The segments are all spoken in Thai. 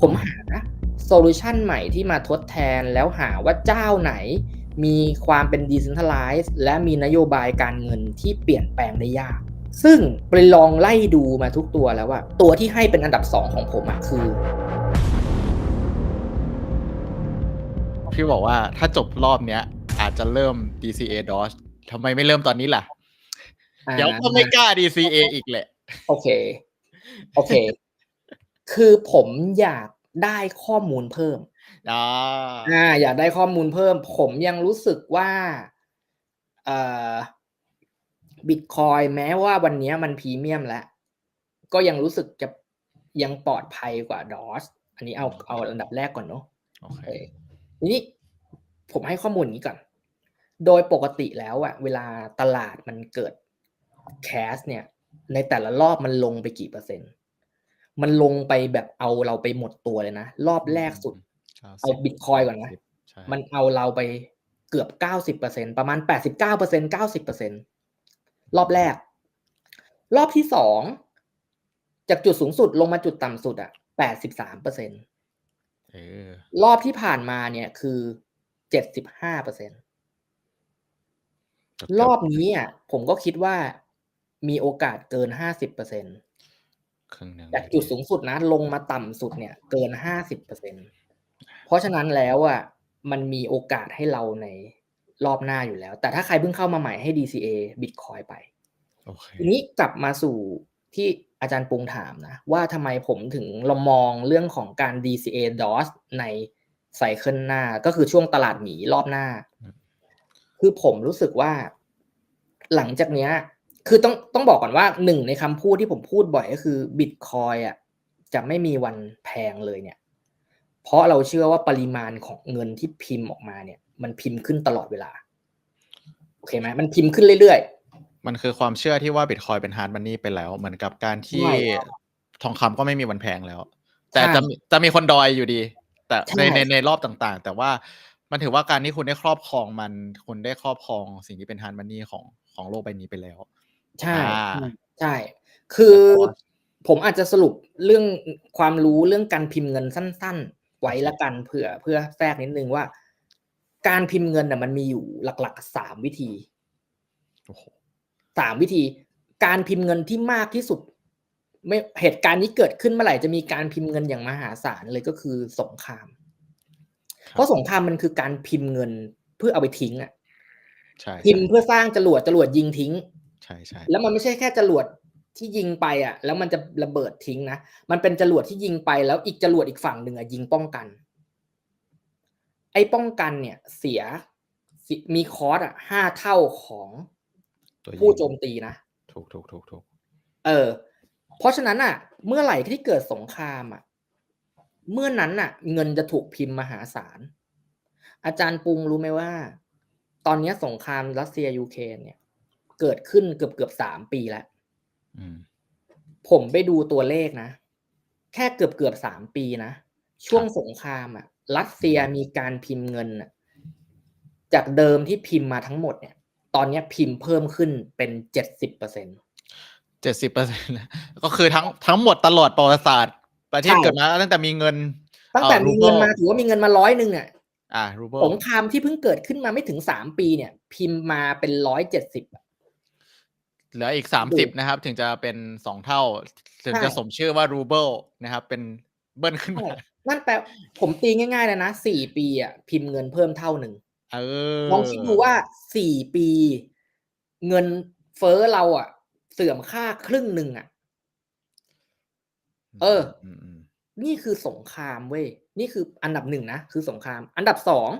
ผมหาโซลูชันใหม่ที่มาทดแทนแล้วหาว่าเจ้าไหน มีความเป็น decentralized และมีนโยบายการเงินที่เปลี่ยนแปลงได้ยาก ซึ่งไปลองไล่ดูมาทุกตัวแล้วว่า ตัวที่ให้เป็นอันดับสองของผมอะคือพี่บอกว่าถ้าจบรอบเนี้ย อาจจะเริ่ม DCA DOS ทำไมไม่เริ่มตอนนี้ล่ะอ่าเดี๋ยวก็ไม่กล้า DCA อีกแหละ โอเค โอเค คือผมอยากได้ข้อมูลเพิ่มอ่าอ่าอยากได้ข้อมูลเพิ่ม ผมยังรู้สึกว่าเอ่อบิตคอยแม้ว่าวันนี้มันพรีเมียมแล้ว ก็ยังรู้สึกจะยังปลอดภัยกว่าดอสอันนี้เอาเอาอันดับแรกก่อนเนาะโอเคเออทีนี้ผมให้ข้อมูลอย่างนี้ก่อน โดยปกติแล้วอะเวลาตลาดมันเกิดแคสเนี่ย ในแต่ละรอบมันลงไปกี่เปอร์เซ็นต์ มันลงไปแบบเอาเราไปหมดตัวเลยนะ รอบแรกสุด เอาบิตคอยก่อนนะใช่มันเอาเราไปเกือบเก้าสิบเปอร์เซ็นประมาณแปดสิบเก้าเปอร์เซ็นเก้าสิบเปอร์เซ็นรอบแรก รอบที่สองจากจุดสูงสุดลงมาจุดต่ำสุดอะแปดสิบสามเปอร์เซ็นเออรอบที่ผ่านมาเนี่ยคือเจ็ดสิบห้าเปอร์เซ็นรอบนี้อะผมก็คิดว่ามีโอกาสเกินห้าสิบเปอร์เซ็น ครึ่งหนึ่งจากจุดสูงสุดนะ ลงมาต่ำสุดเนี่ย เกินห้าสิบเปอร์เซ็นเพราะฉะนั้นแล้วอะมันมีโอกาสให้เราในรอบหน้าอยู่แล้ว แต่ถ้าใครเพิ่งเข้ามาใหม่ให้ DCA Bitcoin ไปโอเคทีนี้กลับมาสู่ที่อาจารย์ปรุงถามนะ ว่าทำไมผมถึงเรามองเรื่องของการ DCA DOS ในไซเคิลหน้าก็คือช่วงตลาดหมีรอบหน้า คือผมรู้สึกว่า หลังจากเนี้ย คือต้องต้องบอกก่อนว่าหนึ่งในคำพูดที่ผมพูดบ่อยก็คือบิตคอยอะจะไม่มีวันแพงเลยเนี่ย เพราะเราเชื่อว่าปริมาณของเงินที่พิมพ์ออกมาเนี่ย มันพิมพ์ขึ้นตลอดเวลา โอเคไหมมันพิมพ์ขึ้นเรื่อยๆ มันคือความเชื่อที่ว่าบิตคอยเป็นฮาร์ดมันนี่ไปแล้ว เหมือนกับการที่ใช่ครับทองคำก็ไม่มีวันแพงแล้ว แต่ใช่จะมีจะมีคนดอยอยู่ดี แต่ใช่ในในในรอบต่างๆ แต่ว่ามันถือว่าการที่คุณได้ครอบครองมันคุณได้ครอบครองสิ่งที่เป็นฮาร์ดมันนี่ของของโลกใบนี้ไปแล้ว ใช่อ่าใช่ คือผมอาจจะสรุปเรื่องความรู้เรื่องการพิมพ์เงินสั้น ๆ ไว้ละกันเผื่อเพื่อแทรกนิดนึงว่า การพิมพ์เงินน่ะมันมีอยู่หลักๆสามวิธีโอ้โหสามวิธี การพิมพ์เงินที่มากที่สุด ไม่เหตุการณ์นี้เกิดขึ้นเมื่อไหร่จะมีการพิมพ์เงินอย่างมหาศาลเลยก็คือสงครามครับเพราะสงครามมันคือการพิมพ์เงินเพื่อเอาไปทิ้งอะใช่พิมพ์เพื่อสร้างจรวดจรวดยิงทิ้งใช่ใช่แล้วมันไม่ใช่แค่จรวดที่ยิงไปอะ แล้วมันจะระเบิดทิ้งนะมันเป็นจรวดที่ยิงไปแล้วอีกจรวดอีกฝั่งหนึ่งอะยิงป้องกัน ไอ้ป้องกันเนี่ย เสียสิมีคอสอะห้าเท่าของตัวยิงผู้โจมตีนะถูกถูกถูกถูกเออ เพราะฉะนั้นอะ เมื่อไหร่ที่เกิดสงครามอะ เมื่อนั้นอะ เงินจะถูกพิมพ์มหาศาลอาจารย์ปุงรู้ไหมว่า ตอนนี้สงครามรัสเซียยูเครนเนี่ย เกิดขึ้นเกือบเกือบสามปีแล้วอืมผมไปดูตัวเลขนะ แค่เกือบเกือบสามปีนะ ช่วงสงครามอะ รัสเซียมีการพิมพ์เงินน่ะจากเดิมที่พิมพ์มาทั้งหมดเนี่ย ตอนเนี้ยพิมพ์เพิ่มขึ้นเป็นเจ็ดสิบเปอร์เซ็นเจ็ดสิบเปอร์เซ็นต์ก็คือทั้งทั้งหมดตลอดประวัติศาสตร์ ประเทศใช่เกิดมาตั้งแต่มีเงิน ตั้งแต่อ่อมีเงินรูมาเบิลถือว่ามีเงินมาร้อยหนึ่งอะอ่ารูเบิลสงครามที่เพิ่งเกิดขึ้นมาไม่ถึงสามปีเนี่ย พิมพ์มาเป็นร้อยเจ็ดสิบ เหลืออีกสามสิบนะครับ ถึงจะเป็นสองเท่า ถึงจะใช่สมชื่อว่ารูเบิลนะครับ เป็นเบิ้ลขึ้นมานั่นแปลผมตีง่ายๆเลยนะสี่ปีอะพิมพ์เงินเพิ่มเท่าหนึ่งเออลองคิดดูว่าสี่ปี เงินเฟ้อเราอะ เสื่อมค่าครึ่งหนึ่งอะ เออมมนี่คือสงครามเว้ยนี่คืออันดับหนึ่งนะคือสงคราม อันดับสอง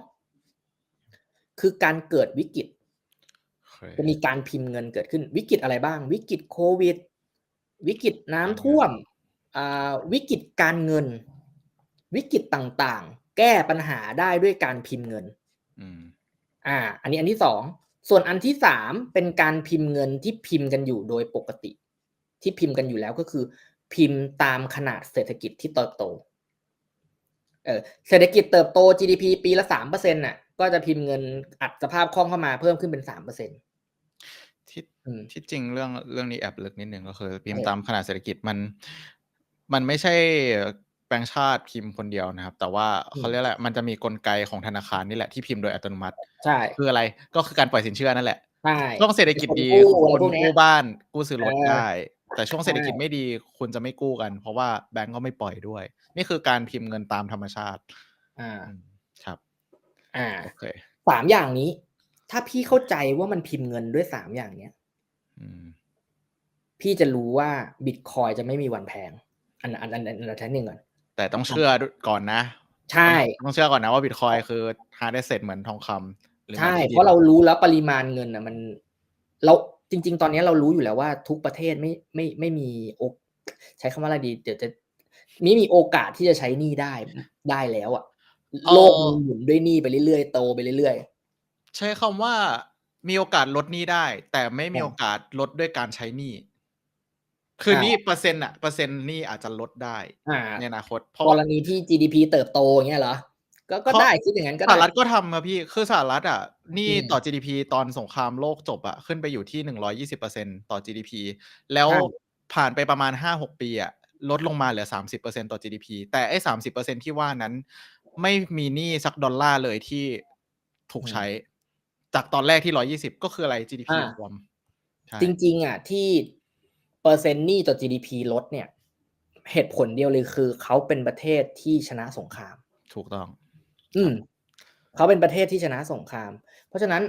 คือการเกิดวิกฤตโอเค จะมีการพิมพ์เงินเกิดขึ้น วิกฤตอะไรบ้าง วิกฤตโควิด วิกฤตน้ำท่วมอ่าวิกฤตการเงิน วิกฤตต่างๆ แก้ปัญหาได้ด้วยการพิมพ์เงินอืมอ่า อันนี้อันที่สองส่วนอันที่สามเป็นการพิมพ์เงินที่พิมพ์กันอยู่โดยปกติ ที่พิมพ์กันอยู่แล้วก็คือ พิมพ์ตามขนาดเศรษฐกิจที่เติบโตเออเศรษฐกิจเติบโต GDP ปีละสามเปอร์เซ็นต์น่ะก็จะพิมพ์เงินอัดสภาพคล่องเข้ามาเพิ่มขึ้นเป็นสามเปอร์เซ็นต์ ที่อืม ที่จริงเรื่องเรื่องนี้แอบลึกนิดนึงก็คือพิมพ์เออตามขนาดเศรษฐกิจมัน มันไม่ใช่แบงก์ชาติพิมพ์คนเดียวนะครับ แต่ว่าอืมเขาเรียกอะไร มันจะมีกลไกของธนาคารนี่แหละที่พิมพ์โดยอัตโนมัติ ใช่ คืออะไร ก็คือการปล่อยสินเชื่อนั่นแหละ ใช่ ช่วงเศรษฐกิจดีเป็นคนกู้คนอะไรพวกเนี้ย กู้บ้าน กู้ซื้อรถเออได้ แต่ช่วงเศรษฐกิจใช่ไม่ดีคุณจะไม่กู้กัน เพราะว่าแบงก์ก็ไม่ปล่อยด้วย นี่คือการพิมพ์เงินตามธรรมชาติ อ่า อืม ครับ อ่าโอเค สามอย่างนี้ ถ้าพี่เข้าใจว่ามันพิมพ์เงินด้วยสามอย่างเนี้ยอืมพี่จะรู้ว่าบิตคอยจะไม่มีวันแพง อันอันอันอันอันอันหนึ่งก่อนแต่ต้องเชื่อด้วยก่อนนะ ใช่ต้องต้องเชื่อก่อนนะว่าบิตคอยคือ hard asset เหมือนทองคำหรือใช่หมือนที่ดินเพราะเรารู้แล้วปริมาณเงินอะ มัน เราจริง ๆ ตอนนี้เรารู้อยู่แล้วว่าทุกประเทศไม่ไม่ไม่มีโอกใช้คำว่าอะไรดีเดี๋ยวจะไม่มีโอกาสที่จะใช้หนี้ได้ได้แล้วอะ โลกมันหมุนด้วยหนี้ไปเรื่อยๆโตไปเรื่อย ใช้คำว่ามีโอกาสลดหนี้ได้ แต่ไม่มีอ่าโอกาสลดด้วยการใช้หนี้คืออ่าหนี้เปอร์เซ็นต์อะเปอร์เซ็นต์หนี้อาจจะลดได้ๆอ่าในอนาคตเพราะกว่ารณีที่ GDP เติบโตอย่างเงี้ยเหรอก็ก็เพราะได้คิดอย่างนั้นก็สได้หรัฐก็ทำอะพี่คือสหรัฐอะหนี่อืมต่อ GDP ตอนสงครามโลกจบอะขึ้นไปอยู่ที่หนึ่งร้อยี่สิบเปอร์เซ็นต่อ GDP แล้วใช่ผ่านไปประมาณห้าหกปีอะลดลงมาเหลือสามสิบเปอร์เซ็นต่อ GDP แต่ไอ้สามสิบเปอร์เซ็นที่ว่านั้น ไม่มีหนี้สักดอลลาร์เลยที่ถูกใช้ จากตอนแรกที่ร้อยี่สิบก็คืออะไร GDP อ่ารวมใช่จริง ๆ อะ ที่เปอร์เซ็นต์หนี้ต่อ GDP ลดเนี่ย เหตุผลเดียวเลยคือ เขาเป็นประเทศที่ชนะสงคราม ถูกต้อง อืมเขาเป็นประเทศที่ชนะสงคราม เพราะฉะนั้น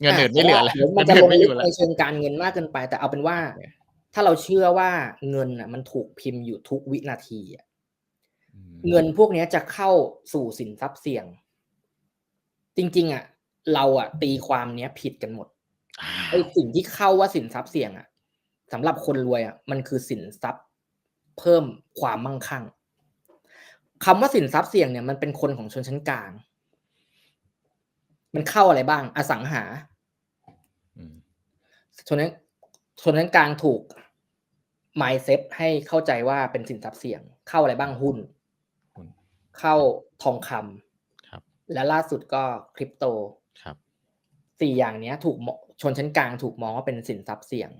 เงินอื่นไม่เหลือแล้วดี๋ยวมันเงิจะนลอื่งนไม่อลึกยู่แล้วในเชิงการเงินมากเกินไป แต่เอาเป็นว่าโอเคถ้าเราเชื่อว่าเงินอะ มันถูกพิมพ์อยู่ทุกวินาทีอะอืมเงินพวกเนี้ยจะเข้าสู่สินทรัพย์เสี่ยง จริง ๆ อะ เราอะตีความเนี้ยผิดกันหมดอ่าไอ้สิ่งที่เข้าว่าสินทรัพย์เสี่ยงอะสำหรับคนรวยอะมันคือสินทรัพย์เพิ่มความมั่งคั่งคำว่าสินทรัพย์เสี่ยงเนี่ยมันเป็นคนของชนชั้นกลาง มันเข้าอะไรบ้าง อสังหาอืมชนชั้นชนชั้นกลางถูก mindset ให้เข้าใจว่าเป็นสินทรัพย์เสี่ยง เข้าอะไรบ้างหุ้นหุ้นเข้าทองคำครับและล่าสุดก็คริปโต ครับสี่อย่างเนี้ย ถูกมองชนชั้นกลางถูกมองว่าเป็นสินทรัพย์เสี่ยง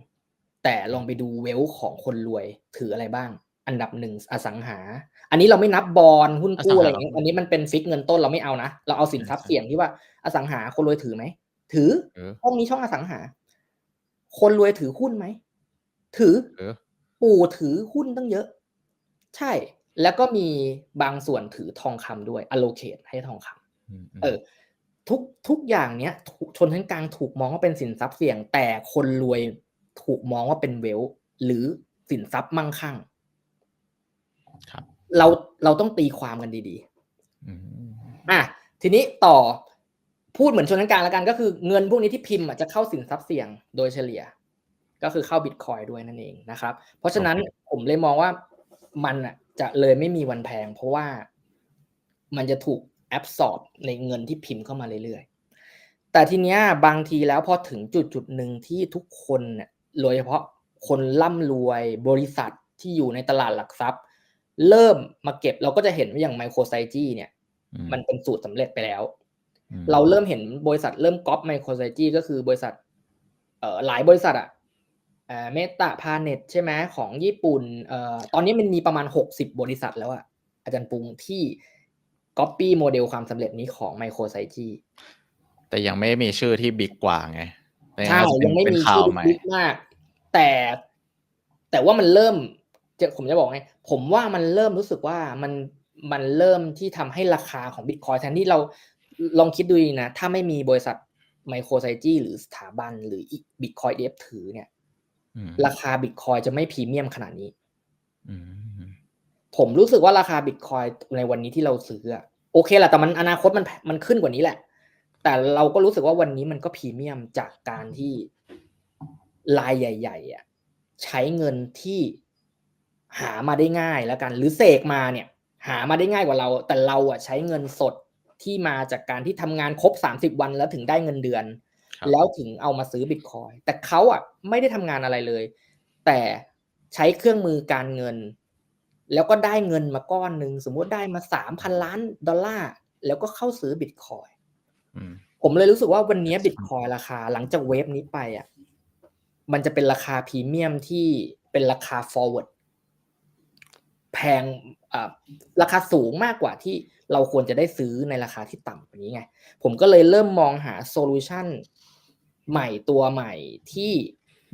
แต่ลองไปดูเวลของคนรวยถืออะไรบ้าง อันดับหนึ่งอสังหา อันนี้เราไม่นับบอลหุ้นกู้อะไรอย่างเงี้ยอันนี้มันเป็นฟิกเงินต้นเราไม่เอานะเราเอาสินทรัพย์เสี่ยงที่ว่าอสังหาคนรวยถือไหมถือเออห้องนี้ช่องอสังหา คนรวยถือหุ้นไหมถือเออปู่ถือหุ้นตั้งเยอะ ใช่ แล้วก็มีบางส่วนถือทองคำด้วย allocate ให้ทองคำอืมอืมเออ ทุกทุกอย่างเนี้ยถูกชนชั้นกลางถูกมองว่าเป็นสินทรัพย์เสี่ยง แต่คนรวยถูกมองว่าเป็นเวล หรือสินทรัพย์มั่งคั่งครับเราเราต้องตีความกันดีอืมๆอะทีนี้ต่อพูดเหมือนชนชั้นกลางแล้วกันก็คือเงินพวกนี้ที่พิมพ์อะจะเข้าสินทรัพย์เสี่ยงโดยเฉลี่ย ก็คือเข้าบิตคอยด้วยนั่นเองนะครับ เพราะฉะนั้นผมเลยมองว่ามันอะจะเลยไม่มีวันแพง เพราะว่ามันจะถูก แอบสอบในเงินที่พิมพ์เข้ามาเรื่อยๆ แต่ทีเนี้ยบางทีแล้วพอถึงจุดจุดๆหนึ่งที่ทุกคนเนี่ยโดยเฉพาะคนร่ำรวยบริษัทที่อยู่ในตลาดหลักทรัพย์ เริ่มมาเก็บเราก็จะเห็นว่าอย่างไมโครไซจีเนี่ยอืมันเป็นสูตรสำเร็จไปแล้วอืมเราเริ่มเห็นบริษัทเริ่มก๊อปไมโครไซจีก็คือบริษัทเอ่อหลายบริษัทอะเอ่อเมตาพาเน็ตใช่ไหมของญี่ปุ่นเอ่อตอนนี้มันมีประมาณหกสิบบริษัทแล้วอะอาจารย์ปุงที่ ก๊อปปี้โมเดลความสำเร็จนี้ของไมโครไซจีแต่ยังไม่มีชื่อที่บิ๊กกว่าไงเป็นใช่เป็นยังไม่เป็นมีข่าชื่วอใหม่บิ๊กมาก แต่แต่ว่ามันเริ่มจะผมจะบอกไงผมว่ามันเริ่มรู้สึกว่ามันมันเริ่มที่ทำให้ราคาของบิตคอยแทนที่เราลองคิดดูดีนะ ถ้าไม่มีบริษัทไมโครไซจีหรือสถาบันหรือบิตคอยเดฟถือเนี่ยอืมราคาบิตคอยจะไม่พรีเมียมขนาดนี้อืม ผมรู้สึกว่าราคาบิตคอยในวันนี้ที่เราซื้ออะโอเคแหละแต่มันอนาคตมันมันขึ้นกว่านี้แหละ แต่เราก็รู้สึกว่าวันนี้มันก็พรีเมียมจากการที่รายใหญ่ ๆอะใช้เงินที่หามาได้ง่ายแล้วกันหรือเสกมาเนี่ย หามาได้ง่ายกว่าเรา แต่เราอะใช้เงินสดที่มาจากการที่ทำงานครบสามสิบวันแล้วถึงได้เงินเดือนครับแล้วถึงเอามาซื้อบิตคอยแต่เขาอะไม่ได้ทำงานอะไรเลย แต่ใช้เครื่องมือการเงิน แล้วก็ได้เงินมาก้อนหนึ่งสมมุติได้มาสามพันล้านดอลลาร์ แล้วก็เข้าซื้อบิตคอยอืมผมเลยรู้สึกว่าวันนี้บิตคอยราคาหลังจากเวฟนี้ไปอะมันจะเป็นราคาพรีเมียมที่เป็นราคา forward แพงอ่าราคาสูงมากกว่าที่เราควรจะได้ซื้อในราคาที่ต่ำกว่านี้ไง ผมก็เลยเริ่มมองหาโซลูชันใหม่ตัวใหม่ที่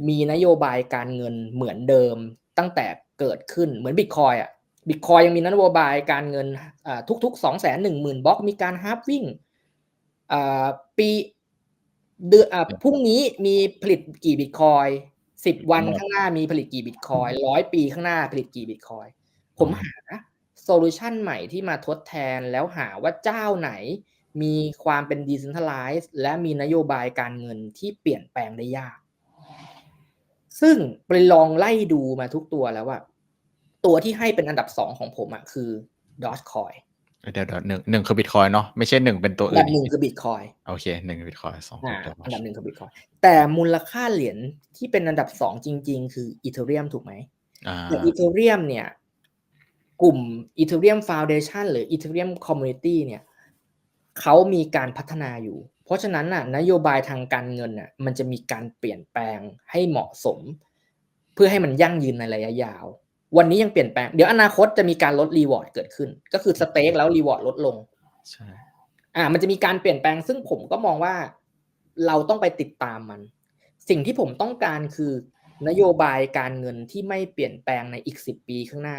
มีนโยบายการเงินเหมือนเดิมตั้งแต่ เกิดขึ้นเหมือนบิตคอยอะบิตคอยยังมีนโยบายการเงินอ่าทุกๆสองแสนหนึ่งหมื่นบล็อกมีการฮาร์ฟวิ่งอ่าปีเดือนอ่าพรุ่งนี้มีผลิตกี่บิตคอยสิบวันข้างหน้ามีผลิตกี่บิตคอยร้อยปีข้างหน้าผลิตกี่บิตคอยผมหาโซลูชันใหม่ที่มาทดแทนแล้วหาว่าเจ้าไหน มีความเป็น decentralized และมีนโยบายการเงินที่เปลี่ยนแปลงได้ยาก ซึ่งไปลองไล่ดูมาทุกตัวแล้วว่า ตัวที่ให้เป็นอันดับสองของผมอะคือ Dogecoin เดี๋ยวเดี๋ยวหนึ่งหนึ่งคือบิตคอยเนาะไม่ใช่หนึ่งเป็นตัวอันอื่ดันบหนึ่งคือ Bitcoin โอเคหนึ่งบิตคอยสองอ่าคืออันดับหนึ่งคือ Bitcoin แต่มูลค่าเหรียญที่เป็นอันดับสองจริง ๆ คือ Ethereum ถูกไหมอ่าแต่ Ethereum เนี่ย กลุ่ม Ethereum Foundation หรือ Ethereum Community เนี่ยเขามีการพัฒนาอยู่ เพราะฉะนั้นน่ะนโยบายทางการเงินน่ะมันจะมีการเปลี่ยนแปลงให้เหมาะสม เพื่อให้มันยั่งยืนในระยะยาว วันนี้ยังเปลี่ยนแปลงเดี๋ยวอนาคตจะมีการลดรีวอร์ดเกิดขึ้น ก็คือสเต็กแล้วรีวอร์ดลดลงใช่อ่ามันจะมีการเปลี่ยนแปลงซึ่งผมก็มองว่าเราต้องไปติดตามมัน สิ่งที่ผมต้องการคือนโยบายการเงินที่ไม่เปลี่ยนแปลงในอีกสิบปีข้างหน้า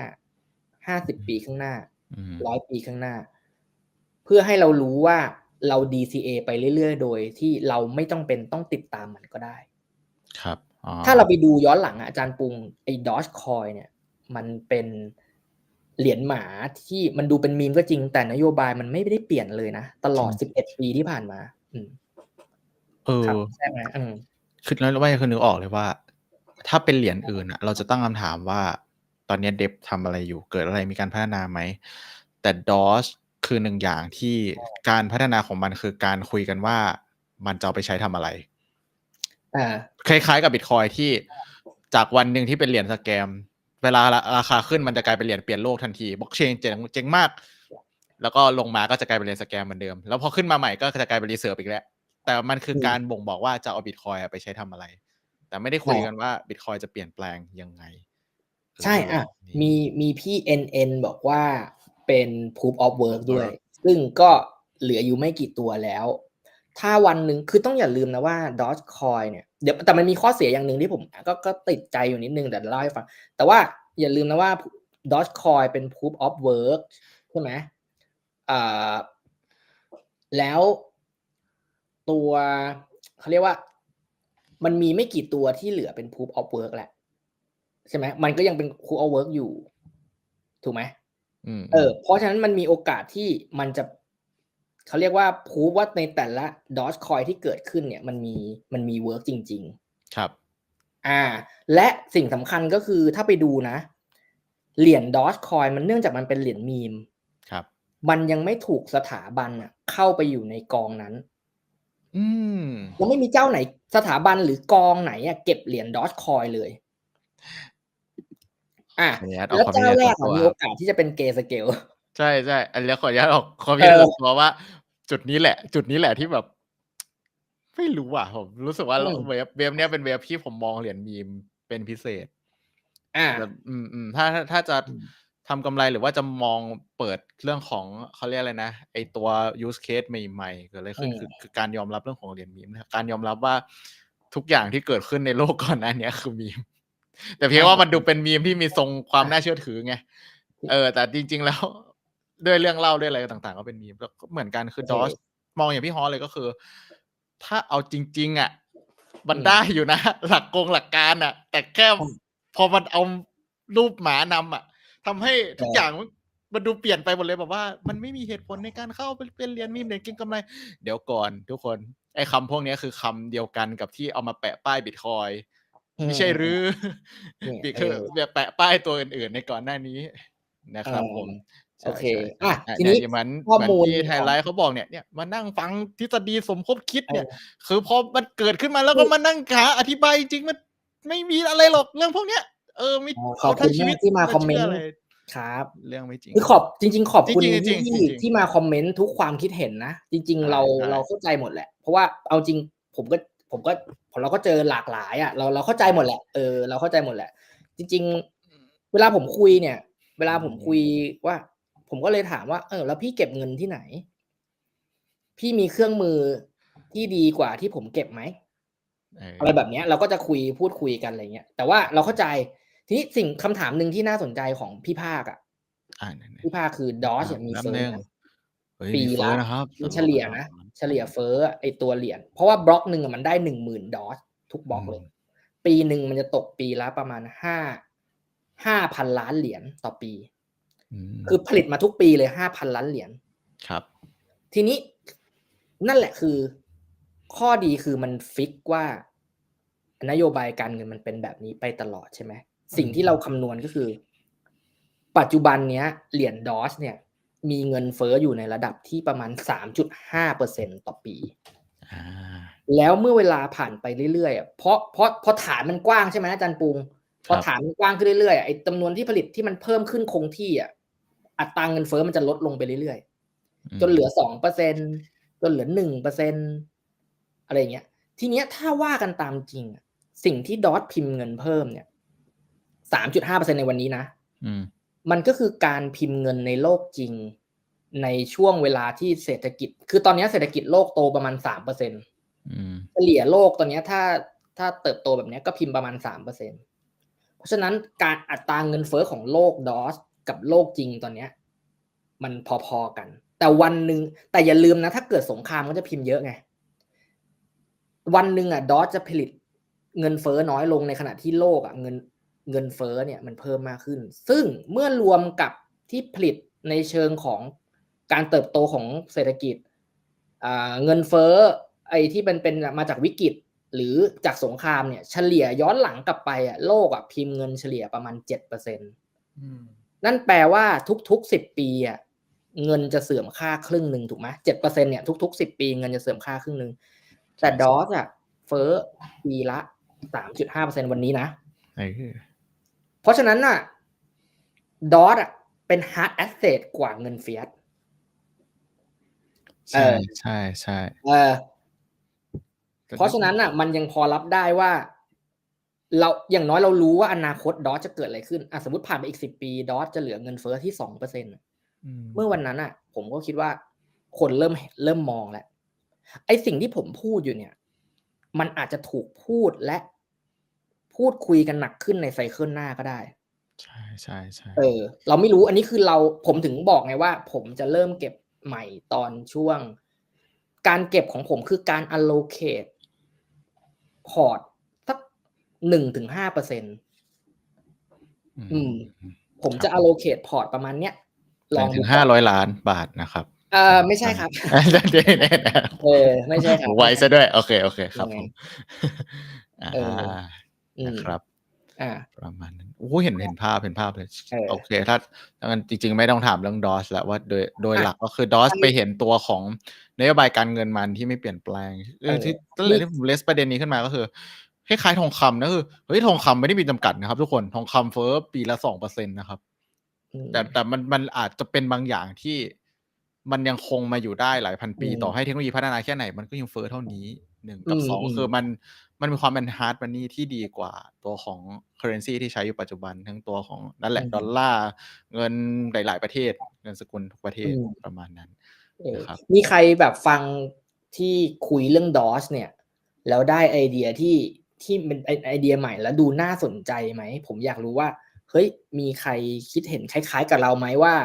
ห้าสิบปีข้างหน้าอืมร้อยปีข้างหน้า เพื่อให้เรารู้ว่า เรา DCA ไปเรื่อยๆ โดยที่เราไม่ต้องเป็นต้องติดตามมันก็ได้ ครับอ๋อถ้าเราไปดูย้อนหลังอะอาจารย์ปุงไอ้ดอ g คอยเนี่ยมันเป็นเหรียญหมาที่มันดูเป็นมีมก็จริง แต่นโยบายมันไม่ได้เปลี่ยนเลยนะ ตลอดสิบเอ็ดปีที่ผ่านมา อืมเออครับใช่ไหมอืมคือแล้วว่าคือนึกออกเลยว่า ถ้าเป็นเหรียญอื่นอะเราจะตั้งคำถามว่า ตอนเนี้เดฟทำอะไรอยู่เกิดอะไรมีการพัฒนาไหม แต่ดอ g คือหนึ่งอย่างที่การพัฒนาของมันคือการคุยกันว่ามันจะเอาไปใช้ทำอะไรอ่าคล้ายๆกับบิตคอยที่จากวันหนึ่งที่เป็นเหรียญสแกม เวลาราคาขึ้นมันจะกลายเป็นเหรียญเปลี่ยนโลกทันทีบล็อกเชนเจ๋งเจ๋งมาก แล้วก็ลงมาก็จะกลายเป็นเหรียญสแกมเหมือนเดิม แล้วพอขึ้นมาใหม่ก็จะกลายเป็นรีเซิร์ฟอีกแล้ว แต่มันคืออืมการบ่งบอกว่าจะเอาบิตคอยไปใช้ทำอะไร แต่ไม่ได้คุยกันว่าบิตคอยจะเปลี่ยนแปลงยังไง ใช่อะนี่มีมีพี่ NN บอกว่า เป็น proof of work ด้วย ซึ่งก็เหลืออยู่ไม่กี่ตัวแล้ว ถ้าวันหนึ่งคือต้องอย่าลืมนะว่า Dogecoin เนี่ยเดี๋ยวแต่มันมีข้อเสียอย่างหนึ่งที่ผมก็ก็ติดใจอยู่นิดนึงแต่เล่าให้ฟัง แต่ว่าอย่าลืมนะว่า Dogecoin เป็น proof of work ใช่ไหมอ่าแล้วตัวเขาเรียกว่า มันมีไม่กี่ตัวที่เหลือเป็น proof of work แหละ ใช่ไหมมันก็ยังเป็น proof of work อยู่ ถูกไหมอืม เออ เพราะฉะนั้นมันมีโอกาสที่มันจะเขาเรียกว่าพูว่าในแต่ละดอ g คอยที่เกิดขึ้นเนี่ย มันมีมันมีเวิร์กจริงครับๆอ่า และสิ่งสำคัญก็คือถ้าไปดูนะ เหรียญดอ g คอยมันเนื่องจากมันเป็นเหรียญมีม ครับ มันยังไม่ถูกสถาบันอะเข้าไปอยู่ในกองนั้น อืมยังไม่มีเจ้าไหนสถาบันหรือกองไหนอะเก็บเหรียญดอ g คอยเลย อะขออนุญาตเอาแล้วความเจ้าเห็นแรกส่วนตัวอะมีโอกาสที่จะเป็นเกย์สเกลใช่ใช่อันนี้ขออนุญาตออกความเห็นเออส่วนตัวว่า จุดนี้แหละ จุดนี้แหละที่แบบ ไม่รู้อะผมรู้สึกว่าอืมเว็บเว็บเนี้ยเป็นเว็บที่ผมมองเหรียญมีมเป็นพิเศษ อ่าแบบอืมอืมถ้าถ้าถ้าจะอืมทำกำไรหรือว่าจะมองเปิดเรื่องของเขาเรียกอะไรนะไอตัว use case ใหม่ๆเกิดอะไรขึ้นอืมคือคือการยอมรับเรื่องของเหรียญมีมนะการยอมรับว่าทุกอย่างที่เกิดขึ้นในโลกก่อนหน้าเนี้ยคือมีม แต่เพียงว่ามันดูเป็นมีมที่มีทรงความน่าเชื่อถือไงเออ แต่จริง ๆ แล้วด้วยเรื่องเล่าด้วยอะไรต่าง ๆ ก็เป็นมีมแล้วก็เหมือนกันคือโอดเคอสมองอย่างพี่ฮอเลยก็คือ ถ้าเอาจริง ๆ อะ มันอืมได้อยู่นะ หลักกงหลักการอะ แต่แค่อืมพอมันเอารูปหมานำอะทำให้ทุกเออออย่างมันมันดูเปลี่ยนไปหมดเลยแบบว่า มันไม่มีเหตุผลในการเข้าไปเป็นเรียนมีมเรียนเก่งกำไร เดี๋ยวก่อนทุกคนไอ้คำพวกเนี้ยคือคำเดียวกันกับที่เอามาแปะป้ายบิตคอย ไม่ใช่หรือเนี่ยบิตคือเออแบบแปะป้ายตัวอื่นๆในก่อนหน้านี้นะครับเออผมโอเคใช่อะใช่ทีนี้เนี่ยเหมือนข้อเหมือนมูลที่ไทยของไลท์เขาบอกเนี่ยเนี่ยมานั่งฟังทฤษฎีสมคบคิดเนี่ยเออคือพอมันเกิดขึ้นมาแล้วก็มานั่งหาอธิบายจริงๆมันไม่มีอะไรหรอกเรื่องพวกเนี้ย เออไม่อ๋อขอบคุณมากที่มาคอมเมนต์ชื่ะไรครับเรื่องไม่จริงคือขอบจริง ๆ ขอบคุณจริงๆจริที่งๆจริงๆที่มาคอมเมนต์ทุกความคิดเห็นนะจริงใช่ๆเราใช่เราเข้าใจหมดแหละ เพราะว่าเอาจริงผมก็ ผมก็เราก็เจอหลากหลายอะเราเราเข้าใจหมดแหละเออเราเข้าใจหมดแหละ จริง ๆ เวลาผมคุยเนี่ย เวลาผมคุยว่า ผมก็เลยถามว่า เออ แล้วพี่เก็บเงินที่ไหน พี่มีเครื่องมือที่ดีกว่าที่ผมเก็บไหมเอออะไรแบบเนี้ย เราก็จะคุยพูดคุยกันอะไรเงี้ยแต่ว่าเราเข้าใจทีนี้สิ่งคำถามหนึ่งที่น่าสนใจของพี่ภาคอะอ่านั่นพี่ภาคคือดอๆสเนี่ยมีแป๊บเฟินึร์งนะเฮ้ย ปีมีเฟ้ละอนะครับเฉลี่ยนะ เฉลี่ยเฟ้อไอตัวเหรียญเพราะว่าบล็อกหนึ่งอะมันได้หนึ่งหมื่นดอสทุกบล็อกเลย ปีหนึ่งมันจะตกปีละประมาณห้าห้าพันล้านเหรียญต่อปีมคือผลิตมาทุกปีเลยห้าพันล้านเหรียญครับ ทีนี้นั่นแหละคือ ข้อดีคือมันฟิกว่านโยบายการเงินมันเป็นแบบนี้ไปตลอดใช่ไหมสิ่งที่เราคำนวณก็คือ ปัจจุบันเนี้ยเหรียญดอสเนี่ย มีเงินเฟ้ออยู่ในระดับที่ประมาณสามจุดห้าเปอร์เซ็นต่อปีอ่าแล้วเมื่อเวลาผ่านไปเรื่อยๆอะเพราะเพราะเพราะฐานมันกว้างใช่ไหมอาจารย์ปุง พอฐานมันกว้างขึ้นเรื่อยๆอะไอ้จำนวนที่ผลิตที่มันเพิ่มขึ้นคงที่อะ อัตราเงินเฟ้อมันจะลดลงไปเรื่อยๆ จนเหลือสองเปอร์เซ็นจนเหลือหนึ่งเปอร์เซ็นอะไรอย่างเงี้ย ทีเนี้ยถ้าว่ากันตามจริงอะสิ่งที่ดอทพิมพ์เงินเพิ่มเนี่ยสามจุดห้าเปอร์เซ็นในวันนี้นะอื มมันก็คือการพิมพ์เงินในโลกจริง ในช่วงเวลาที่เศรษฐกิจ คือตอนเนี้ยเศรษฐกิจโลกโตประมาณสามเปอร์เซ็นอืมเฉลี่ยโลกตอนเนี้ยถ้าถ้าเติบโตแบบเนี้ยก็พิมพ์ประมาณสามเปอร์เซ็นเพราะฉะนั้นการอัตราเงินเฟ้อของโลกดอสกับโลกจริงตอนเนี้ยมันพอๆกัน แต่วันหนึ่งแต่อย่าลืมนะ ถ้าเกิดสงครามก็จะพิมพ์เยอะไง วันหนึ่งอะดอสจะผลิตเงินเฟ้อน้อยลงในขณะที่โลกอะเงิน เงินเฟ้อเนี่ยมันเพิ่มมากขึ้น ซึ่งเมื่อรวมกับที่ผลิตในเชิงของการเติบโตของเศรษฐกิจอ่าเงินเฟ้อไอ้ที่เป็นเป็นมาจากวิกฤตหรือจากสงครามเนี่ยเฉลี่ยย้อนหลังกลับไปอะโลกอะพิมพ์เงินเฉลี่ยประมาณเจ็ดเปอร์เซ็นต์อืมนั่นแปลว่าทุกๆสิบปีอะเงินจะเสื่อมค่าครึ่งหนึ่งถูกไหมเจ็ดเปอร์เซ็นเนี่ยทุกๆสิบปีเงินจะเสื่อมค่าครึ่งหนึ่งแต่ดอสอะเฟ้อปีละสามจุดห้าเปอร์เซ็นวันนี้นะ เออเพราะฉะนั้นน่ะดอสอะเป็นฮาร์ดแอสเซทกว่าเงินเฟียสใช่เออใช่ใช่เออเพราะฉะนั้นอะ มันยังพอรับได้ว่า เราอย่างน้อยเรารู้ว่าอนาคตดอสจะเกิดอะไรขึ้นอะสมมติผ่านไปอีกสิบปีดอสจะเหลือเงินเฟ้อที่สองเปอร์เซ็นต์อืมเมื่อวันนั้นอะ ผมก็คิดว่าคนเริ่มเริ่มมองแล้วไอ้สิ่งที่ผมพูดอยู่เนี่ย มันอาจจะถูกพูดและ พูดคุยกันหนักขึ้นในไซเคิลหน้าก็ได้ ใช่ใช่ใช่เออ เราไม่รู้อันนี้คือเราผมถึงบอกไงว่า ผมจะเริ่มเก็บใหม่ตอนช่วง การเก็บของผมคือการ allocate พอร์ตสักหนึ่งถึงห้าเปอร์เซ็นอืม ผมจะ allocate พอร์ตประมาณเนี้ยลลอองงถึดูงห้าร้อยล้านบาทนะครับเออไม่ใช่ครับเดี๋ยวเดี๋ยวเดี๋ยวเออไม่ใช่ครับไวซะด้วย โอเคโอเคครับยังไงผมอ่าเอออืม นะครับอ่าประมาณนั้นโอ้เห็นเห็นภาพเห็นภาพเลยเออโอเคถ้าถ้างั้นจริง ๆ ไม่ต้องถามเรื่องดอสแล้วว่าโดยโดยอะหลักก็คือดอสใช่ไปเห็นตัวของนโยบายการเงินมันที่ไม่เปลี่ยนแปลงเออเออที่ตั้งแต่นี่ที่ผมเลสประเด็นนี้ขึ้นมาก็คือคล้ายๆทองคำนะคือเฮ้ยทองคำไม่ได้มีจำกัดนะครับ ทุกคนทองคำเฟ้อปีละสองเปอร์เซ็นต์นะครับอืมแต่แต่มันมันอาจจะเป็นบางอย่างที่มันยังคงมาอยู่ได้หลายพันปีอืมต่อให้เทคโนโลยีพัฒนาแค่ไหนมันก็ยังเฟ้อเท่านี้ หนึ่งกับอืมสองอืมคือมันมันมีความเป็นฮาร์ดมันนี่ที่ดีกว่าตัวของ currency ที่ใช้อยู่ปัจจุบันทั้งตัวของนั่นแหละดอลลาร์เงินหลาย ๆ ประเทศ เงินสกุลทุกประเทศประมาณนั้นเออนะครับมีใครแบบฟังที่คุยเรื่องดอสเนี่ย แล้วได้ไอเดียที่ที่เป็นไอไอเดียใหม่แล้วดูน่าสนใจไหม ผมอยากรู้ว่า เฮ้ยมีใครคิดเห็นคล้าย ๆ กับเราไหมว่า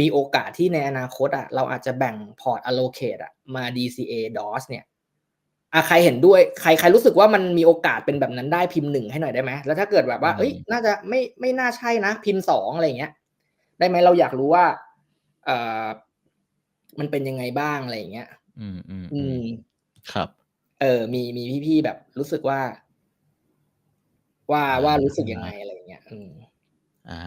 มีโอกาสที่ในอนาคตอะเราอาจจะแบ่งพอร์ต allocate อะมา DCA DOS เนี่ย อะใครเห็นด้วยใครใครรู้สึกว่ามันมีโอกาสเป็นแบบนั้นได้พิมพ์หนึ่งให้หน่อยได้ไหมแล้วถ้าเกิดแบบว่าอืมเอ้ยน่าจะไม่ไม่น่าใช่นะ พิมพ์สองอะไรอย่างเงี้ย ได้ไหมเราอยากรู้ว่า เอ่อมันเป็นยังไงบ้างอะไรอย่างเงี้ยอืมอืมอือืมมครับ เออ มีมีพี่ๆแบบรู้สึกว่า ว่าว่ารู้สึกยังไงอะไรอย่างเงี้ยอืมอ่า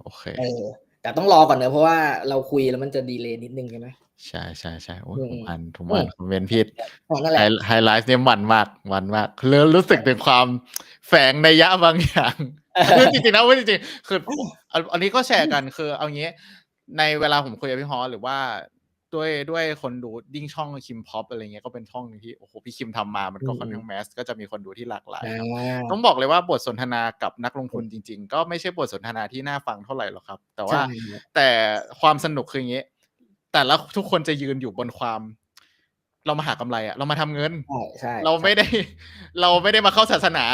โอเค เออ แต่ต้องรอก่อนเนอะเพราะว่าเราคุยแล้วมันจะดีเลย์นิดนึงใช่ไหมใช่ใช่ใช่โอ้ยอืผมมอ่านผมอืมอ่านคอมเมนต์ผิดอ๋อนั่นแหไฮละไฮไลท์เนี่ยมันมากมันมากเริ่มรู้สึกถึงความแฝงในยยะบางอย่างคือจริงๆนะว่าจริงๆคืออันอันนี้ก็แชร์กันคือ เอางี้ ในเวลาผมคุยกับพี่ฮอสหรือว่า ด้วยด้วยคนดูยิ่งช่องคิมพ็อปอะไรเงี้ยก็เป็นช่องหนึงที่โอ้โหพี่คิมทำมามันก็อืมค่อนข้างแมสก็จะมีคนดูที่หลากหลายอ่ครับาต้องบอกเลยว่าบทสนทนากับนักลงทุนจริง ๆ ก็ไม่ใช่บทสนทนาที่น่าฟังเท่าไหร่หรอกครับ แต่ว่าใช่แต่ความสนุกคืออย่างนี้แต่ละทุกคนจะยืนอยู่บนความ เรามาหากำไรอะเรามาทำเงินใช่ใช่เราไม่ได้ เราไม่ได้มาเข้าศาสนา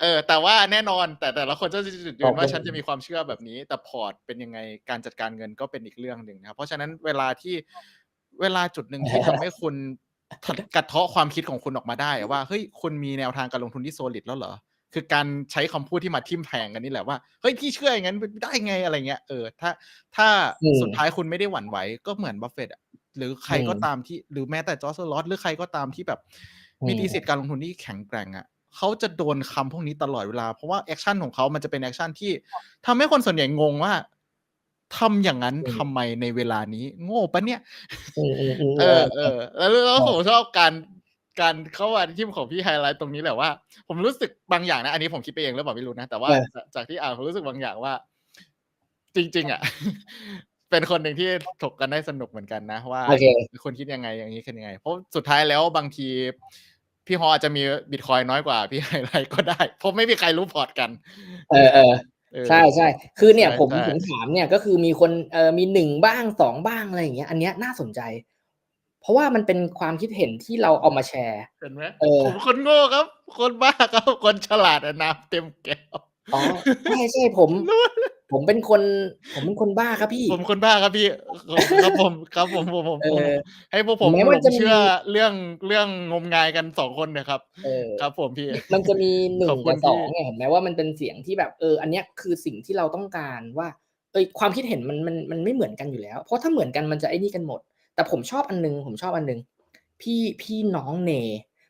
เออ แต่ว่าแน่นอน แต่แต่ละคนจะจุดยืนว่าฉันจะมีความเชื่อแบบนี้ แต่พอร์ตเป็นยังไงการจัดการเงินก็เป็นอีกเรื่องหนึ่งนะครับ เพราะฉะนั้นเวลาที่เวลาจุดหนึ่งที่ทำให้คุณกระเทาะความคิดของคุณออกมาได้อะว่าเฮ้ยคุณมีแนวทางการลงทุนที่โซลิดแล้วเหรอคือการใช้คำพูดที่มาทิ่มแทงกันนี่แหละว่าเฮ้ยพี่เชื่ออย่างนั้นได้ไงอะไรเงี้ยเออถ้าถ้าอืมสุดท้ายคุณไม่ได้หวั่นไหวก็เหมือนบัฟเฟตต์อะหรือใครก็อืมตามที่หรือแม้แต่จอร์จลอตหรือใครก็ตามที่แบบมีอืมดีสิทธิ์การลงทุนที่แข็งแกร่งอะ่ะ เขาจะโดนคำพวกนี้ตลอดเวลา เพราะว่าแอคชั่นของเขามันจะเป็นแอคชั่นที่ทำให้คนส่วนใหญ่งงว่าทำอย่างนั้นอืมทำไมในเวลานี้ โง่ปะเนี่ยอืมอืมอืมเออเออแล้วแล้วผมชอบการการเข้ามาที่ของพี่ไฮไลท์ตรงนี้แหละว่า ผมรู้สึกบางอย่างนะ อันนี้ผมคิดไปเองหรือเปล่าไม่รู้นะ แต่ว่าจากจากที่อ่านผมรู้สึกบางอย่างว่า จริง ๆ อะ เป็นคนหนึ่งที่ถกกันได้สนุกเหมือนกันนะว่าโอเคคุณคิดยังไงอย่างนี้คิดยังไง เพราะสุดท้ายแล้วบางที พี่ฮออาจจะมีบิตคอยน้อยกว่าพี่ไฮไลท์ก็ได้ เพราะไม่มีใครรู้พอร์ตกัน เออเออเออใช่ใช่คือเนี่ยใช่ผมใช่ผมถามเนี่ยก็คือมีคนเออมีหนึ่งบ้างสองบ้างอะไรอย่างเงี้ย อันเนี้ยน่าสนใจ เพราะว่ามันเป็นความคิดเห็นที่เราเอามาแชร์เห็นไหมเออผมคนโง่ครับ คนบ้าครับคนฉลาดอะน้ำเต็มแก้วอ๋อใช่ใช่ผม ผมเป็นคน ผมเป็นคนบ้าครับพี่ ผมคนบ้าครับพี่ ครับผมครับผมผมผมเอผมอให้พวกผมแม้หลว่างจะมีเชื่อเรื่องเรื่องงมงายกันสองคนเนี่ยครับเออครับ ผมพี่ มันจะมีหนึ่ขงอบคุณกับสองที่เนี่ยเห็นไหมว่ามันเป็นเสียงที่แบบเออ อันเนี้ยคือสิ่งที่เราต้องการว่า เอยความคิดเห็นมันมันมันไม่เหมือนกันอยู่แล้ว เพราะถ้าเหมือนกันมันจะไอ้นี่กันหมด แต่ผมชอบอันนึง ผมชอบอันนึงพี่พี่น้องเน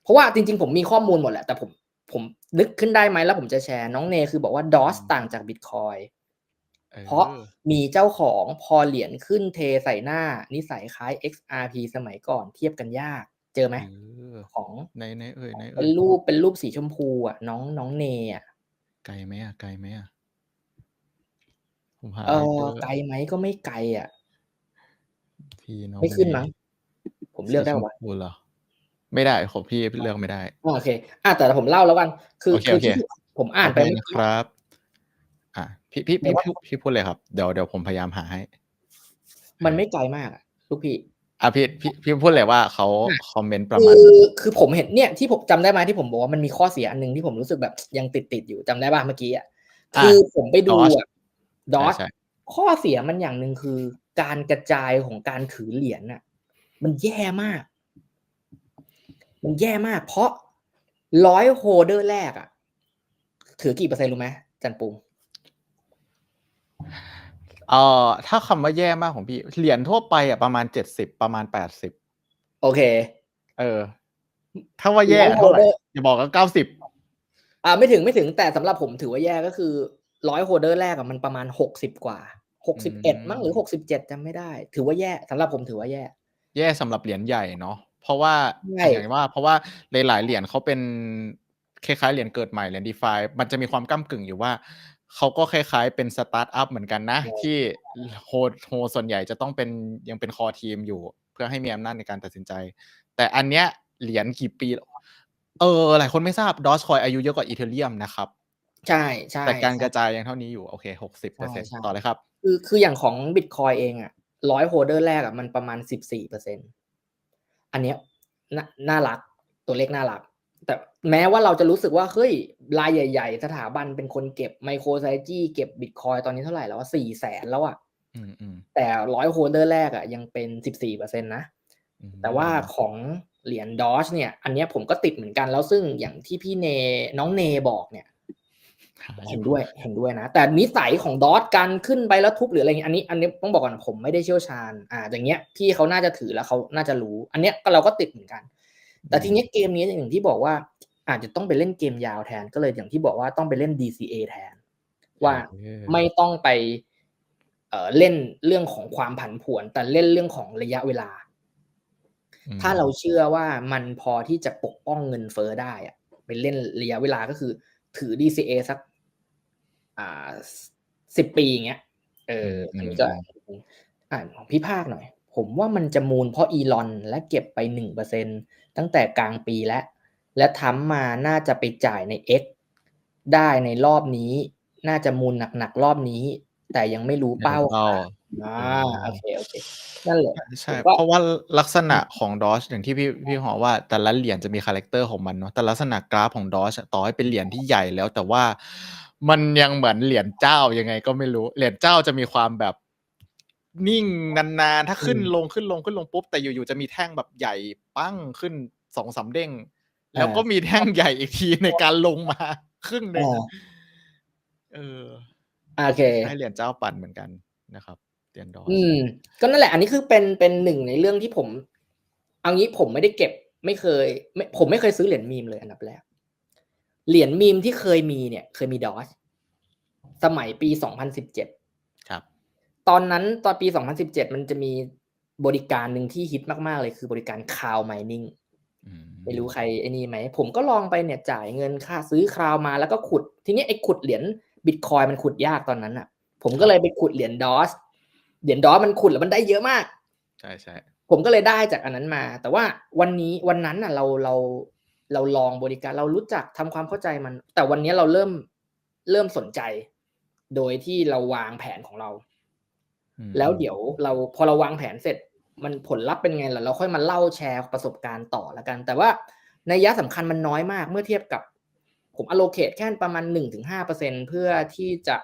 เพราะว่าจริง ๆ ผมมีข้อมูลหมดแหละแต่ผมผมนึกขึ้นได้ไหมแล้วผมจะแชร์น้องเนคือบอกว่าดอสต่างจากบิตคอยออ เพราะมีเจ้าของพอเหรียญขึ้นเทใส่หน้า นิสัยคล้าย XRP สมัยก่อนเทียบกันยาก เจอไหมเออของในในเอ่ยในเอ่เป็ยนรูปเป็นรูปสีชมพูอะ น้องน้องเนอะไกลไหมอะไกลไหมอะผมหาเอไม่เจออไกลไหมก็ไม่ไกลอะพี่น้องไม่ขึ้นเมั้งผมเลือกได้สีชปะมพูเหรอไม่ได้ของพี่เลือกไม่ได้อ่าโอเค อะแต่ผมเล่าแล้วกัน คือโอเคคือโอเคที่ผมอ่านไปโเคเมื่อนะกี้ครับ อะพี่พี่พี่แต่ว่าพี่พี่พูดเลยครับ เดี๋ยวเดี๋ยวผมพยายามหาให้ มันไม่ไกลมากอะลูกพี่อะพี่พี่พี่พูดเลยว่าเขาคอมเมนต์ประคืมาณอคือผมเห็นเนี่ยที่ผมจำได้ไหมที่ผมบอกว่ามันมีข้อเสียอันหนึงที่ผมรู้สึกแบบยังติดติดๆอยู่จำได้ป่ะเมื่อกี้อะอะคือผมไปดู Doge อะดอสใช่ข้อเสียมันอย่างหนึ่งคือ การกระจายของการถือเหรียญน่ะ มันแย่มาก มันแย่มาก เพราะร้อยโฮเดอร์แรกอะ ถือกี่เปอร์เซ็นต์รู้ไหมจันปุง เอ่อถ้าคำว่าแย่มากของพี่ เหรียญทั่วไปอะประมาณเจ็ดสิบประมาณแปดสิบโอเค เออ ถ้าว่าแย่ร้อยโฮเท่าไหร่เดอร์อย่าบอกว่าเก้าสิบอ่าไม่ถึงไม่ถึงแต่สำหรับผมถือว่าแย่ก็คือร้อยโฮเดอร์แรกอะมันประมาณหกสิบกว่าหกสิบเอ็ดมั้งหรือหกสิบเจ็ดจำไม่ได้ ถือว่าแย่สำหรับผมถือว่าแย่ แย่สำหรับเหรียญใหญ่เนาะเพราะว่าใช่อย่างว่า เพราะว่าหลายๆเหรียญเขาเป็นคล้ายๆเหรียญเกิดใหม่เหรียญดีฟามันจะมีความก้ากึ่งอยู่ว่า เขาก็คล้ายๆเป็นสตาร์ทอัพเหมือนกันนะ ที่โฮโฮส่วนใหญ่จะต้องเป็นยังเป็นคอทีมอยู่ เพื่อให้มีอำนาจในการตัดสินใจ แต่อันเนี้ยเหรียญกี่ปีแล้วเออ หลายคนไม่ทราบดอ g คอยอายุเยอะกว่าอีเทเรียมนะครับ ใช่ใช่แต่การใช่กระจายยังเท่านี้อยู่ โอเคหกสิบเปอร์ใช่เซ็นต์ใช่ต่อเลยครับ คือคืออย่างของบิตคอยเองอะร้อยโฮเดอร์แรกอะมันประมาณสิบสี่เปอร์เซ็นอันเนี้ยน่าน่ารักตัวเลขน่ารัก แต่แม้ว่าเราจะรู้สึกว่าเฮ้ยรายใหญ่ ๆ สถาบันเป็นคนเก็บไมโครไซจีเก็บบิตคอยตอนนี้เท่าไหร่แล้วว่าสี่แสนแล้วอะอืมอืมแต่ร้อยโฮลเดอร์แรกอะยังเป็นสิบสี่เปอร์เซ็นนะอืมแต่ว่าของเหรียญดอชเนี่ย อันเนี้ยผมก็ติดเหมือนกันแล้วซึ่งอย่างที่พี่เนน้องเนบอกเนี่ยหาอเห็นยู่ด้วยเห็นด้วยนะ แต่นิสัยของดอทการขึ้นไปแล้วทุบหรืออะไรเงี้ยอันนี้อันนี้ต้องบอกก่อนผมไม่ได้เชี่ยวชาญ อ่า อย่างเงี้ยพี่เขาน่าจะถือแล้วเขาน่าจะรู้ อันเนี้ยก็เราก็ติดเหมือนกัน แต่ทีเนี้ยเกมนี้อย่างที่บอกว่า อาจจะต้องไปเล่นเกมยาวแทนก็เลยอย่างที่บอกว่าต้องไปเล่น DCA แทน ว่าเออไม่ต้องไปเอ่อเล่นเรื่องของความผันผวน แต่เล่นเรื่องของระยะเวลาอืมถ้าเราเชื่อว่ามันพอที่จะปกป้องเงินเฟ้อได้อะไปเล่นระยะเวลาก็คือ ถือ DCA สักอ่าสิบปีอย่างเงี้ยเอออันนี้ก็อ่านของพี่ภาคหน่อย ผผมว่ามันจะมูลเพราะอีลอนและเก็บไปหนึ่งเปอร์เซ็นตั้งแต่กลางปีแล้ว และทำมาน่าจะไปจ่ายใน X ได้ในรอบนี้ น่าจะมูลหนักๆรอบนี้ แต่ยังไม่รู้เป้าเป้าอ่าโอเคโอเคนั่นแหละใช่ผมก็เพราะว่าลักษณะของดอ g อย่างที่พี่พี่หอว่าแต่ละเหรียญจะมีคาแรคเตอร์ของมันเนาะแต่ลักษณะกราฟของดอ g ต่อให้เป็นเหรียญที่ใหญ่แล้ว แต่ว่ามันยังเหมือนเหรียญเจ้ายังไงก็ไม่รู้เหรียญเจ้าจะมีความแบบ นิ่งนานๆ ถ้าขึ้นลงขึ้นลงขึ้นลงปุ๊บ แต่อยู่ๆจะมีแท่งแบบใหญ่ปั้งขึ้นสองสามเด้ง แล้วก็มีแท่งใหญ่อีกทีในการลงมาครึ่งหนึ่งอ่าเออโอเคให้เหรียญเจ้าปั่นเหมือนกันนะครับเหรียญดอ g อืม ก็นั่นแหละ อันนี้คือเป็นเป็นหนึ่งในเรื่องที่ผมเอางี้ผมไม่ได้เก็บ ไม่เคยไม่ผมไม่เคยซื้อเหรียญมีมเลยอันดับแรกเหรียญมีมที่เคยมีเนี่ย เคยมีดอสสมัยปีสองพันสิบเจ็ดครับ ตอนนั้นตอนปีสองพันสิบเจ็ดมันจะมีบริการหนึ่งที่ฮิตมาก ๆ เลยคือบริการคาวไมนิ่งอืมไม่รู้ใครไอ้นี่ไหม ผมก็ลองไปเนี่ยจ่ายเงินค่าซื้อคราวมาแล้วก็ขุด ทีนี้ไอ้ขุดเหรียญบิตคอยมันขุดยากตอนนั้นอะ ผมก็เลยไปขุดเหรียญดอสเหรียญดอสมันขุดแล้วมันได้เยอะมาก ใช่ใช่ผมก็เลยได้จากอันนั้นมา แต่ว่าวันนี้วันนั้นน่ะเราเราเราลองบริการเรารู้จักทำความเข้าใจมัน แต่วันนี้เราเริ่มเริ่มสนใจ โดยที่เราวางแผนของเราอืม แล้วเดี๋ยวเราพอเราวางแผนเสร็จ มันผลลัพธ์เป็นไงล่ะเราค่อยมาเล่าแชร์ประสบการณ์ต่อละกัน แต่ว่าในยยะสำคัญมันน้อยมากเมื่อเทียบกับ ผมอโลเ t ตแค่ประมาณหนึ่งถึงห้าเปอร์เซ็นเพื่อที่จะ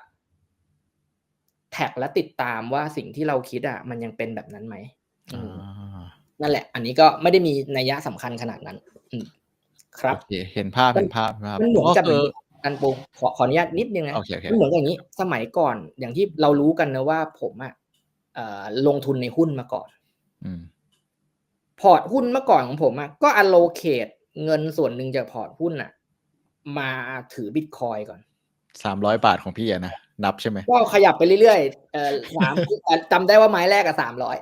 แท็กและติดตามว่าสิ่งที่เราคิดอะ มันยังเป็นแบบนั้นไหมอือ่มานั่นแหละ อันนี้ก็ไม่ได้มีนัยยะสำคัญขนาดนั้นอืมครับโอเคเห็นภาพมันเห็นภาพครับมันเหมือนกับก็คืออันปูขอขออนุญาตนิดนึงนะโอเคโอเคมันเหมือนกับอย่างนี้ สมัยก่อนอย่างที่เรารู้กันนะว่าผมอะเอ่อ ลงทุนในหุ้นมาก่อนอืมพอร์ตหุ้นเมื่อก่อนของผมอะก็ allocate เงินส่วนหนึ่งจากพอร์ตหุ้นอะมาถือบิตคอยก่อนสามร้อยบาทของพี่อะนะนับใช่ไหมก็ขยับไปเรื่อยๆเอ่อสามจำได้ว่าไม้แรกอะสามร้อย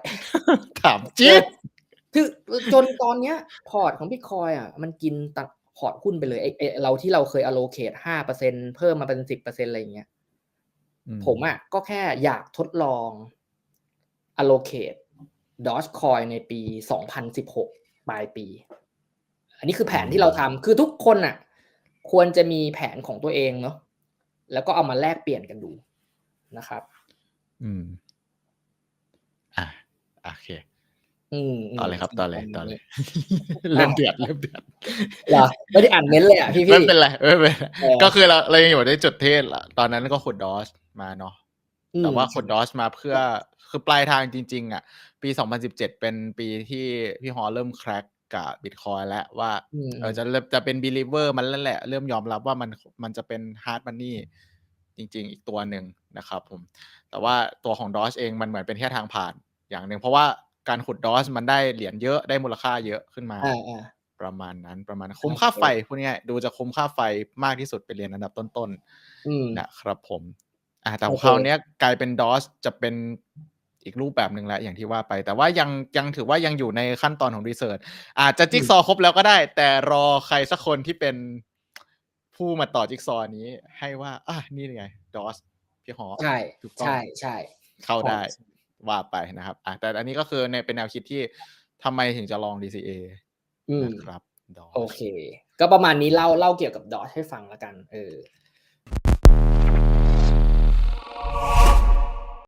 ถามจิ๊บคือจนตอนเนี้ย พอร์ตของบิตคอยอะมันกินตัดพอร์ตหุ้นไปเลยไอ้ไอ้เราที่เราเคย allocate ห้าเปอร์เซ็นเพิ่มมาเป็นสิบเปอร์เซ็นอะไรอย่างเงี้ยผมอะก็แค่อยากทดลอง allocate Dogecoin ในปี 2016 ปลายปี อันนี้คือแผนที่เราทำคือทุกคนอะ ควรจะมีแผนของตัวเองเนาะแล้วก็เอามาแลกเปลี่ยนกันดูนะครับ อืม อะโอเคอืมต่อเลยครับต่อเลยต่อเลยเริ่มเดือดเริ่มเดือดเหรอไม่ได้อ่านเม้นต์เลยอะพี่พี่ไม่เป็นไรไม่เป็นไรเออก็คือเราเรายังอยู่ในจุดเทศละตอนนั้นก็ขุดดอสมาเนาะ แต่ว่าขุดดอสมาเพื่อคือปลายทางจริง ๆ อะ ปี 2017 เป็นปีที่พี่ฮอเริ่มแคร็กกับบิตคอยแล้วว่าอืมเออจะเริ่มจะเป็น believer มันแล้วแหละ เริ่มยอมรับว่ามันมันจะเป็น hard money จริง ๆ อีกตัวหนึ่งนะครับผม แต่ว่าตัวของดอ g เองมันเหมือนเป็นแค่ทางผ่านอย่างหนึ่งเพราะว่าการขุดดอ g มันได้เหรียญเยอะได้มูลค่าเยอะขึ้นมาอ่าอ่าประมาณนั้นประมาณคุ้มค่าไฟพูดง่ายๆดูจะคุ้มค่าไฟมากที่สุดเป็นเหรียญอันดับต้นๆอืมนะครับผม อ่าแต่โอเคคราวเนี้ยกลายเป็นดอสจะเป็นอีกรูปแบบหนึ่งแล้วอย่างที่ว่าไป แต่ว่ายังยังถือว่ายังอยู่ในขั้นตอนของรีเสิร์ชอาจจะจิ๊กซอว์ครบแล้วก็ได้ แต่รอใครสักคนที่เป็นผู้มาต่อจิ๊กซอว์นี้ ให้ว่า อะนี่ไงดอสพี่หอใช่ถูกต้องใช่ใช่เข้าได้ใช่ว่าไปนะครับอะแต่อันนี้ก็คือในเป็นแนวคิดที่ทำไมถึงจะลอง DCA อืมนะครับดอสโอเค ก็ประมาณนี้เล่าเล่าเกี่ยวกับดอทให้ฟังละกัน เออ